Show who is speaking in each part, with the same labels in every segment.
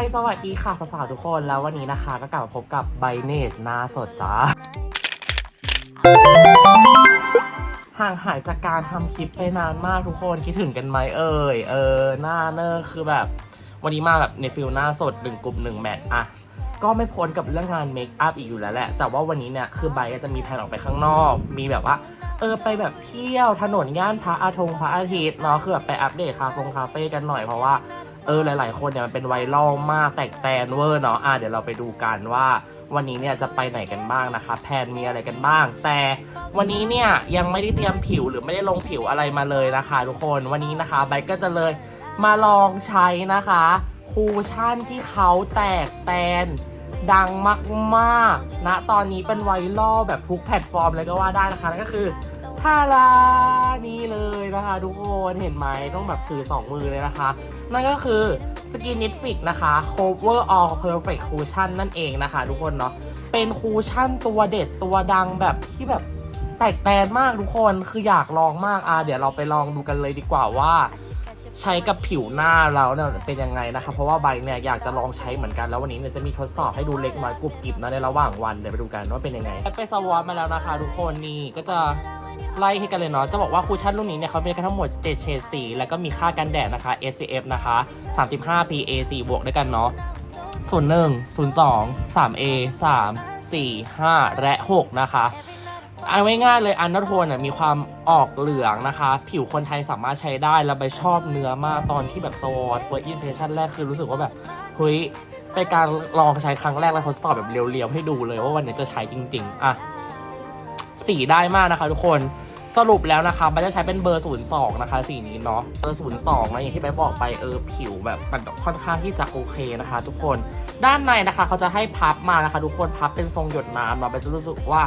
Speaker 1: สวัสดีค่ะสาวๆทุกคนแล้ววันนี้นะคะ ก็กลับมาพบกับไบเนสหน้าสดจ้าห่างหายจากการทำคลิปไปนานมากทุกคนคิดถึงกันไหมเอ่ยเออหน้าเนอร์คือแบบ วันนี้มาแบบในฟิลหน้าสดหนึ่งกลุ่มหนึ่งแมทอะก็ไม่พ้นกับเรื่องงานเมคอัพอีกอยู่แล้วแหละ แต่ว่าวันนี้เนี่ยคือไบร์ทจะมีแผนออกไปข้างนอก มีแบบว่า เออไปแบบเที่ยวถนนย่านพระอาทงพระอาทิตย์เนาะคือแบบไปอัปเดตคาเฟ่กันหน่อยเพราะว่า ออหลาย ๆ คนเนี่ยมันเป็นไวรัลมากแตกแตนเวอร์เนาะอะเดี๋ยวเราไปดูกันว่าวันนี้เนี่ยจะไปไหนกันบ้างนะคะแพนมีอะไรกันบ้าง แต่วันนี้เนี่ยยังไม่ได้เตรียมผิวหรือไม่ได้ลงผิวอะไรมาเลยนะคะ ทุกคนวันนี้นะคะไบก็จะเลยมาลองใช้นะคะคูชั่นที่เขาแตกแตนดังมากๆณตอนนี้เป็นไวรัลแบบทุกแพลตฟอร์มเลยก็ว่าได้นะคะนั่นก็คือ ทารานี่เลยนะคะทุกคนเห็นไหมต้องแบบถือสองมือเลยนะคะ นั่นก็คือ Skin n i f i x นะคะ Cover All Perfect Cushion นั่นเองนะคะ ทุกคนเนาะเป็นคูชั่นตัวเด็ดตัวดังแบบที่แบบแตกแตนมากทุกคนคืออยากลองมากอะเดี๋ยวเราไปลองดูกันเลยดีกว่าว่า ใช้กับผิวหน้าเราเนี่ยเป็นยังไงนะคะ เพราะว่าใบเนี่ยอยากจะลองใช้เหมือนกันแล้ววันนี้เนี่ยจะมีทดสอบให้ดูเล็กน้อยกรุบกริบนะในระหว่างวันเดี๋ยวไปดูกันว่าเป็นยังไงไปสวอปมาแล้วนะคะ ทุกคนนี่ก็จะ ไล่ให้กันเลยเนาะจะบอกว่าคูชั่นรุ่นนี้เนี่ยเขาเป็นกันทั้งหมด7เฉดสีแล้วก็มีค่ากันแดดนะคะ SPF นะคะ 35 PA 4บวกด้วยกันเนาะ01 02 3A 3 4 5 และ 6 นะคะเอาง่ายๆเลยอันดับโทนมีความออกเหลืองนะคะ ผิวคนไทยสามารถใช้ได้แล้วไปชอบเนื้อมากตอนที่แบบโซดเฟิร์สอินเพรสชั่นแรกคือรู้สึกว่าแบบเฮ้ยเป็นการลองใช้ครั้งแรกแล้วทดสอบแบบเรียวๆ ให้ดูเลยว่าวันนี้จะใช้จริง ๆ อะ สีได้มากนะคะทุกคน สรุปแล้วนะคะ มันจะใช้เป็นเบอร์ 02 นะคะ สีนี้เนาะ เบอร์ 02นะอย่างที่ไปบอกไปเออผิวแบบมันค่อนข้างที่จะโอเคนะคะ ทุกคน ด้านในนะคะเขาจะให้พับมานะคะ ทุกคนพับเป็นทรงหยดน้ำเนาะไปจะรู้สึกว่า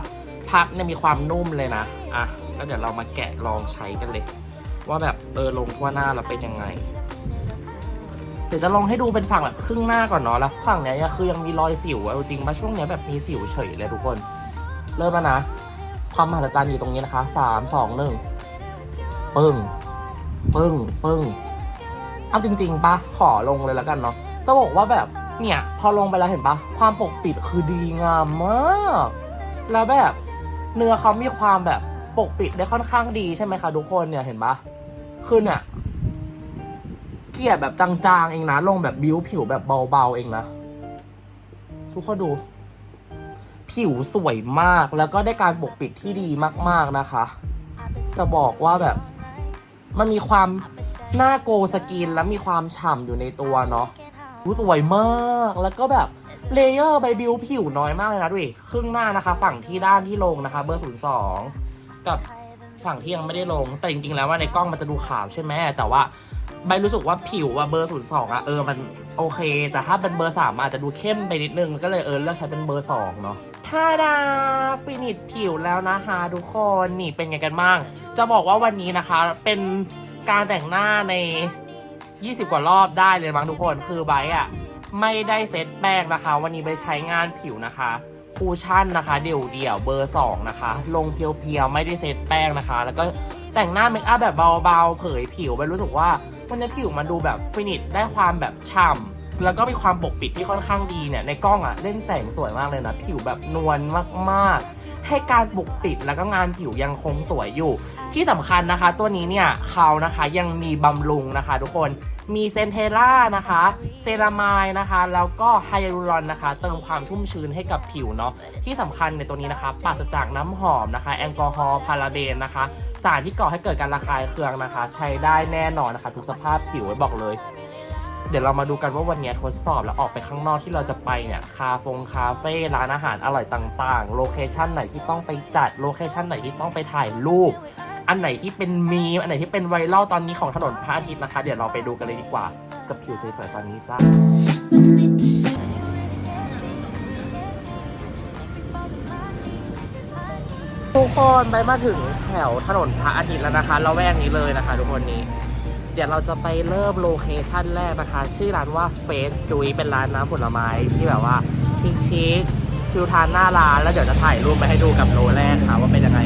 Speaker 1: พับเนี่ยมีความนุ่มเลยนะ อะ ก็เดี๋ยวเรามาแกะลองใช้กันเลย ว่าแบบเออลงทั่วหน้าเราเป็นยังไง เดี๋ยวจะลองให้ดูเป็นฝั่งแบบครึ่งหน้าก่อนเนาะ แล้วฝั่งเนี้ยคือยังมีรอยสิวเอาจริงมาช่วงเนี้ยแบบมีสิวเฉยเลยทุกคน เริ่มแล้วนะ ความมหัศจรรย์อยู่ตรงนี้นะคะสามสองหนึ่งปึ้งปึ้งปึ้งเอาจริงๆปะขอลงเลยแล้วกันเนาะจะบอกว่าแบบเนี่ย พอลงไปแล้วเห็นปะความปกปิดคือดีงามมาก แล้วแบบ เนื้อเขามีความแบบปกปิดได้ค่อนข้างดีใช่ไหมคะทุกคนเนี่ยเห็นปะคือเนี่ยเกลี่ยแบบจางๆเองนะลงแบบบิ้วผิวแบบเบาๆเองนะทุกคนดู ผิวสวยมากแล้วก็ได้การปกปิดที่ดีมากๆนะคะ จะบอกว่าแบบ มันมีความหน้าโกสกินแล้วมีความฉ่ำอยู่ในตัวเนาะรู้สวยมากแล้วก็แบบเลเยอร์ใบบิวผิวน้อยมากเลยนะดูดิครึ่งหน้านะคะ ฝั่งที่ด้านที่ลงนะคะ เบอร์ศูนย์สองกับฝั่งที่ยังไม่ได้ลง แต่จริงๆแล้วว่าในกล้องมันจะดูขาวใช่ไหมแต่ว่า ใบรู้สึกว่าผิวว่าเบอร์ศูนย์สองอะเออมันโอเค แต่ถ้าเป็นเบอร์สามอาจจะดูเข้มไปนิดนึง ก็เลยเออเลือกใช้เป็นเบอร์สองเนาะท่าดาฟินิชผิวแล้วนะคะทุกคนนี่เป็นไงกันบ้าง จะบอกว่าวันนี้นะคะ เป็นการแต่งหน้าใน 20 กว่ารอบได้เลยมั้งทุกคนคือไบอะไม่ได้เซตแป้งนะคะ วันนี้ไปใช้งานผิวนะคะคูชั่นนะคะ เดี่ยวเดี่ยวเบอร์ 2 นะคะ ลงเพียวๆ ไม่ได้เซตแป้งนะคะ แล้วก็แต่งหน้าเมคอัพแบบเบาๆ เผยผิวไปรู้สึกว่า วันนี้ผิวมันดูแบบฟินิชได้ความแบบฉ่ำแล้วก็มีความปกปิดที่ค่อนข้างดีเนี่ยในกล้องอะเล่นแสงสวยมากเลยนะผิวแบบนวลมากๆ ให้การปกปิดแล้วก็งานผิวยังคงสวยอยู่ ที่สำคัญนะคะ ตัวนี้เนี่ยเขานะคะยังมีบำรุงนะคะ ทุกคนมีเซนเทล่านะคะ เซรามายนะคะ แล้วก็ไฮยาลูรอนนะคะ เติมความชุ่มชื้นให้กับผิวเนาะ ที่สำคัญในตัวนี้นะคะปราศจากน้ำหอมนะคะ แอลกอฮอล์ พาราเบนนะคะ สารที่ก่อให้เกิดการระคายเคืองนะคะ ใช้ได้แน่นอนนะคะ ทุกสภาพผิวไว้บอกเลย เดี๋ยวเรามาดูกันว่าวันนี้ทดสอบแล้วออกไปข้างนอกที่เราจะไปเนี่ย คาฟงคาเฟ่ ร้านอาหารอร่อยต่างๆ โลเคชั่นไหนที่ต้องไปจัด โลเคชั่นไหนที่ต้องไปถ่ายรูป อันไหนที่เป็นมีมอันไหนที่เป็นไวรัลตอนนี้ของถนนพระอาทิตย์นะคะ เดี๋ยวเราไปดูกันเลยดีกว่า กับผิวสวยๆตอนนี้จ้าทุกคนไปมาถึงแถวถนนพระอาทิตย์แล้วนะคะเราแวกนี้เลยนะคะทุกคนนี้ เดี๋ยวเราจะไปเริ่มโลเคชั่นแรกนะคะ ชื่อร้านว่าเฟสจุยเป็นร้านน้ำผลไม้ที่แบบว่าชิคๆฟิวทานหน้าร้านแล้วเดี๋ยวจะถ่ายรูปไปให้ดูกับโลแรกค่ะว่าเป็นยังไง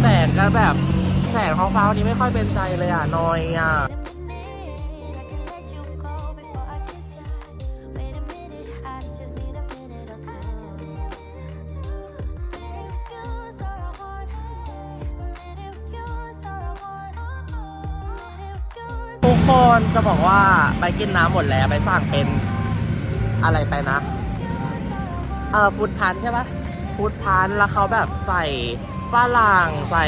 Speaker 1: แสงก็แบบ แสงของฟ้าวันนี้ไม่ค่อยเป็นใจเลยอะนอยอะทุกคนจะบอกว่าไปกินน้ำหมดแล้วไปสั่งเป็นอะไรไปนะ เออฟูดพันใช่ปะฟูดพันแล้วเขาแบบใส่ฝรั่งใส่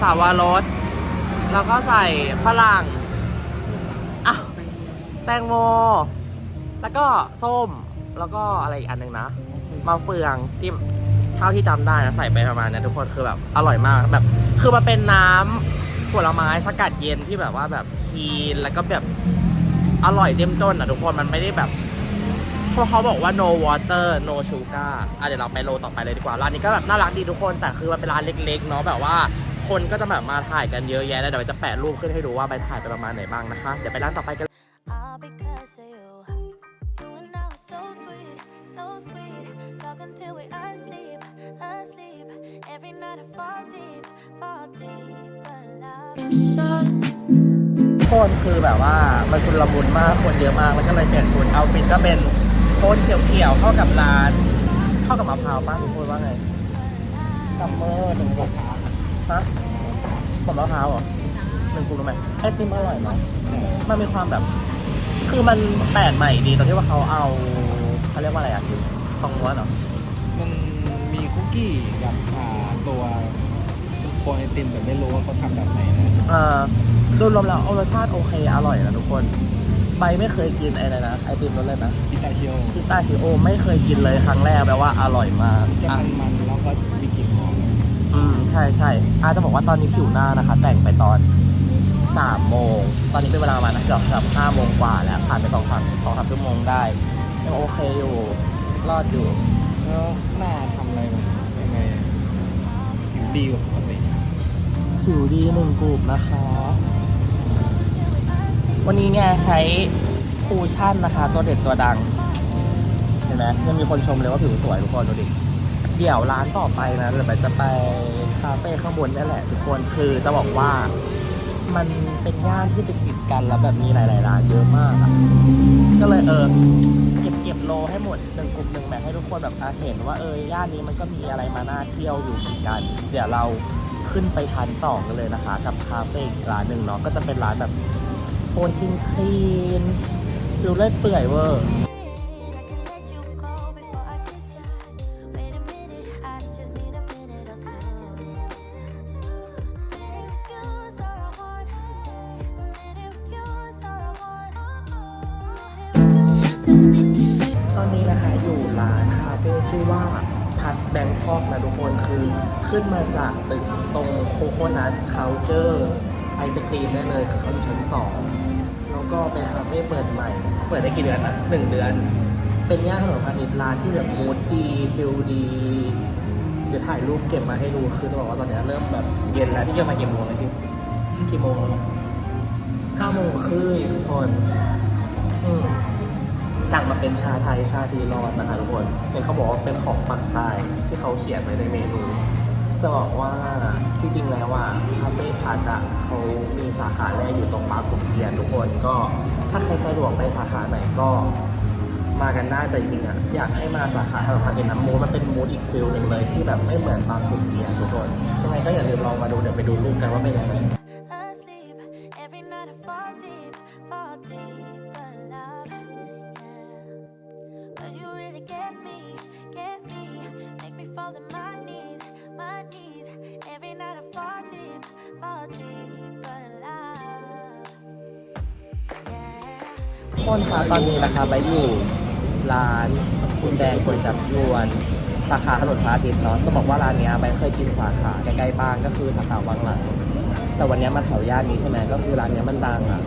Speaker 1: สาวรสแล้วก็ใส่ฝรั่งอ้าวแตงโม แล้วก็ส้ม แล้วก็อะไรอีกอันหนึ่งนะมะเฟืองที่เท่าที่จำได้นะใส่ไปประมาณนี้ทุกคนคือแบบอร่อยมากแบบ คือมันเป็นน้ำผลไม้สกัดเย็นที่แบบว่าแบบคีนแล้วก็แบบอร่อยเจ้มจนอะทุกคนมันไม่ได้แบบเพราะเขาบอกว่า no water no sugar อะเดี๋ยวเราไปโลต่อไปเลยดีกว่า ร้านนี้ก็แบบน่ารักดีทุกคน แต่คือมันเป็นร้านเล็กๆ เนาะแบบว่า คนก็จะแบบมาถ่ายกันเยอะแยะแล้วเดี๋ยวจะแปะรูปขึ้นให้ดูว่าไปถ่ายไปประมาณไหนบ้างนะคะ เดี๋ยวไปร้านต่อไปกัน
Speaker 2: All because of you. You and I were so sweet, so sweet. Talking till we asleep, asleep. Every night I fall deep, fall deep. But love.
Speaker 1: คนคือแบบว่ามันชุนละมุนมากคนเยอะมากแล้วก็เลยเปลี่ยนชุดเอาฟิตก็เป็นโทนเขียวๆเข้ากับร้าน เข้ากับมะพร้าวป้าทุกคนว่าไงซัมเมอร์หนึ่งกลุ่ม ฮะผลมะพร้าวเหรอหนึ่งกลุ่มรู้ไหมไอติมอร่อยเนาะมันมีความแบบ คือมันแปลกใหม่ดีตรงที่ว่าเขาเอาเขาเรียกว่าอะไรอะคือทองม้วนเหรอ
Speaker 3: มันมีคุกกี้กับอ่าตัวโคนไอติมแต่ไม่รู้ว่าเขาทำแบบไหนนะ
Speaker 1: เอ่อโดยรวมแล้วเอารสชาติโอเคอร่อยนะทุกคนใบไม่เคยกินไอ้อะไรนะไอติมรสเลยนะ
Speaker 3: พิตาชิโอ
Speaker 1: พิต้าชิโอไม่เคยกินเลยครั้งแรกแปลว่าอร่อยมาก
Speaker 3: จะ
Speaker 1: อะ
Speaker 3: มันมันๆแล้วก็มีกลิ่นห อม
Speaker 1: อืมใช่ใช่อาจะบอกว่าตอนนี้ผิวหน้านะคะ แต่งไปตอนสามโมง ตอนนี้เป็นเวลาประมาณเกือบเกือบห้าโมงกว่าแล้วผ่านไปสองสามสองสามชั่วโมงได้ยังโอเคอยู่ รอดอยู่
Speaker 3: แล้วหน้าทำอะไรมันยังไงผิวดีกว่าปกติ
Speaker 1: ผิวดีหนึ่งกลุ่มนะคะ วันนี้เนี่ยใช้คูชั่นนะคะ ตัวเด็ดตัวดัง เห็นไหมยังมีคนชมเลยว่าผิวสวยทุกคนดูดิ เดี๋ยวร้านต่อไปนะเดี๋ยวแบบจะไปคาเฟ่ข้างบนนี่แหละทุกคนคือจะบอกว่ามันเป็นย่านที่ติดติดกันแล้วแบบมีหลายๆร้านเยอะมากอะก็เลยเออเก็บเก็บโลให้หมดหนึ่งกลุ่มหนึ่งแบบให้ทุกคนแบบเห็นว่าเออย่านนี้มันก็มีอะไรมาน่าเที่ยวอยู่เหมือนกัน เดี๋ยวเราขึ้นไปชั้นสองกันเลยนะคะ กับคาเฟ่อีกร้านหนึ่งเนาะก็จะเป็นร้านแบบโทนจินคลีนฟิลเล่เปื่อยเวอร์ อนนี้นะคะอยู่ร้านคาเฟ่ชื่อว่าพัทแบงคอกนะทุกคนคือขึ้นมาจากตึกตรงโคโคนัทเคาเจอร์ไอศครีมได้เลยคือเขาอยู่ชั้นสองแล้วก็เป็นคาเฟ่เปิดใหม่ เปิดได้กี่เดือนนะหนึ่งเดือน เป็นย่านถนนพาณิชย์ร้านที่แบบมูดดีฟิลดีเดี๋ยวถ่ายรูปเก็บมาให้ดูคือจะบอกว่าตอนนี้เริ่มแบบเย็นแล้วที่จะมากี่โมงแล้วที่กี่โมงแล้วห้าโมงครึ่งทุกคน อืม สั่งมาเป็นชาไทยชาซีรอดนะคะทุกคนเป็นเขาบอกว่าเป็นของปักใต้ที่เขาเขียนไว้ในเมนู จะบอกว่าที่จริงแล้วว่าคาเฟ่พัดอะเขามีสาขาแรกอยู่ตรงปาร์คขุนเทียนทุกคนก็ถ้าใครสะดวกไปสาขาไหนก็มากันได้แต่จริงๆอะอยากให้มาสาขาถนนพากินน้ำมูดมันเป็นมูดอีกฟิลหนึ่งเลยที่แบบไม่เหมือนปาร์คขุนเทียนทุกคนยังไงก็อย่าลืมลองมาดูเดี๋ยวไปดูรูปกันว่าเป็นยังไง คนคะตอนนี้นะคะไปอยู่ร้านคุณแดงก๋วยจับยวนสาขาถนนพระอาทิตย์เนาะจะบอกว่าร้านเนี้ยไปเคยกินสาขาใกล้ๆบ้านก็คือสาขาวังหลัง แต่วันเนี้ยมาแถวย่านนี้ใช่ไหมก็คือร้านเนี้ยมันดังอะ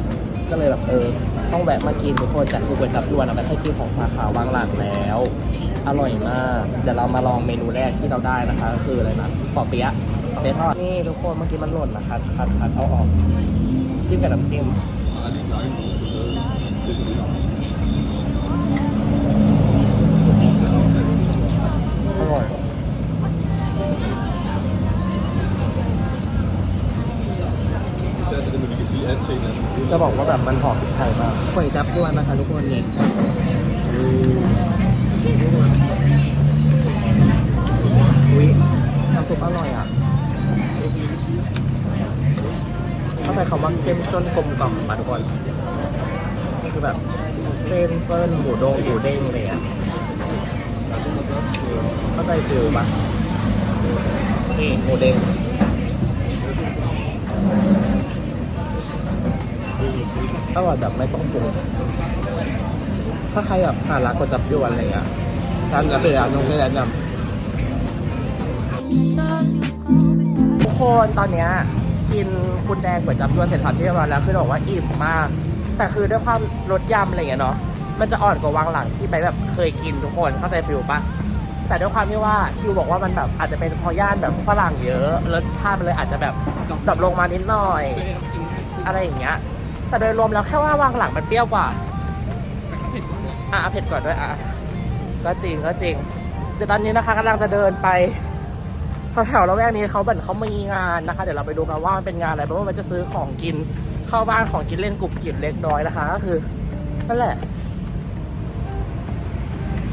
Speaker 1: ก็เลยแบบเออต้องแวะมากินทุกคนแต่คือก๋วยจับยวนอะไปเคยกินของสาขาวังหลังแล้ว อร่อยมากเดี๋ยวเรามาลองเมนูแรกที่เราได้นะคะก็คืออะไรนะปอเปี๊ยะเปี๊ทอดนี่ทุกคนเมื่อกี้มันหล่นนะคะคัดคัดเอาออกจิ้มกับน้ำจิ้ม อร่อยจะบอกว่าแบบมันหอมพริกไทยมากก๋วยจับยวนนะคะทุกคนนี่อุ้ยน้ำซุปอร่อยอะเข้าใจคำว่าเข้มจนกลมกล่อมมาทุกคน คือแบบเส้นเส้นหมูดงหมูเด้งอะไรอะเข้าใจฟิลปะนี่หมูเด้งอร่อยแบบไม่ต้องปรุงถ้าใครแบบหาร้านก๋วยจับยวนอะไรเงี้ยร้านนั้นเลยอ่น้องไม่แนะนำทุกคนตอนเนี้ยกินคุณแดงก๋วยจับยวนเสร็จสับที่เรียบร้อยแล้วคือบอกว่าอิ่มมาก แต่คือด้วยความรสยำอะไรเงี้ยเนาะมันจะอ่อนกว่าวังหลังที่ไปแบบเคยกินทุกคนเข้าใจฟิลปะแต่ด้วยความที่ว่าคิวบอกว่ามันแบบอาจจะเป็นพอย่านแบบฝรั่งเยอะรสชาติมันเลยอาจจะแบบดรอปลงมานิดหน่อย อะไรอย่างเงี้ย แต่โดยรวมแล้วแค่ว่าวังหลังมันเปรี้ยวกว่าอะเอาเผ็ดก่อนด้วยอะก็จริงก็จริงเดี๋ยวตอนนี้นะคะกำลังจะเดินไปแถวๆละแวกนี้เขาเหมือนเขามีงานนะคะ เดี๋ยวเราไปดูกันว่ามันเป็นงานอะไรเพราะว่ามันจะซื้อของกิน เข้าบ้านของกินเล่นกรุบกริบเล็กน้อยนะคะ ก็คือนั่นแหละ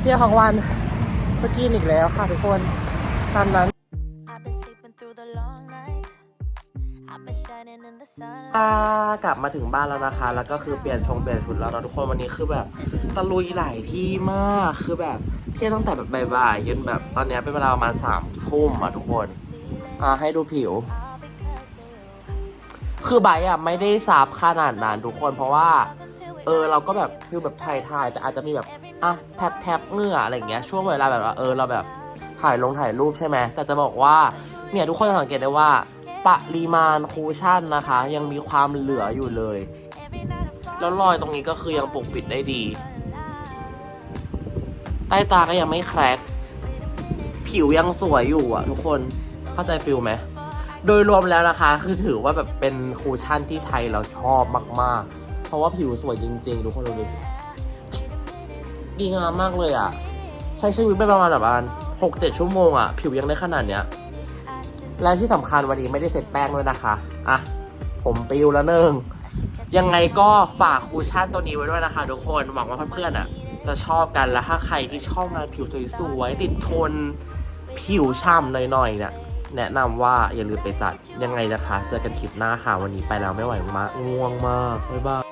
Speaker 1: เที่ยวของวันเมื่อกี้อีกแล้วค่ะทุกคนตามนั้น
Speaker 2: I've been sleeping through the long night. I've been shining in the sun.
Speaker 1: อ่ากลับมาถึงบ้านแล้วนะคะ แล้วก็คือเปลี่ยนชงเปลี่ยนชุดแล้วเนอะทุกคนวันนี้คือแบบตะลุยหลายที่มากคือแบบเที่ยวตั้งแต่แบบบ่ายๆจนแบบตอนเนี้ยเป็นเวลาประมาณสามทุ่มอะทุกคนอ่าให้ดูผิว คือไบอะไม่ได้ซับขนาดนั้นทุกคนเพราะว่า เออเราก็แบบฟิลแบบถ่ายถ่ายแต่อาจจะมีแบบอะแทบแทบเหงื่ออะไรเงี้ยช่วงเวลาแบบว่าเออเราแบบถ่ายลงถ่ายรูปใช่ไหมแต่จะบอกว่าเนี่ยทุกคนจะสังเกตได้ว่า ปริมาณคูชั่นนะคะ ยังมีความเหลืออยู่เลย แล้วรอยตรงนี้ก็คือยังปกปิดได้ดี ใต้ตาก็ยังไม่แครกผิวยังสวยอยู่อะทุกคนเข้าใจฟิลไหม โดยรวมแล้วนะคะ คือถือว่าแบบเป็นคูชั่นที่ใช้แล้วชอบมากๆ เพราะว่าผิวสวยจริงๆ ทุกคนดูดิดีงามมากเลยอะ ใช้ชีวิตไปประมาณแบบาณหกเจ็ดชั่วโมงอะ ผิวยังได้ขนาดเนี้ย และที่สำคัญวันนี้ไม่ได้เสร็จแป้งด้วยนะคะ อะ ผมปิวแล้วหนึ่งยังไงก็ฝากคูชั่นตัวนี้ไว้ด้วยนะคะ ทุกคน หวังว่าเพื่อนๆอะ จะชอบกัน และถ้าใครที่ชอบงานผิวสวยๆติดทน ผิวช่ำหน่อยๆเนี่ย แนะนำว่าอย่าลืมไปจัดยังไงนะคะ เจอกันคลิปหน้าค่ะ วันนี้ไปแล้วไม่ไหวมากง่วงมาก บ๊ายบาย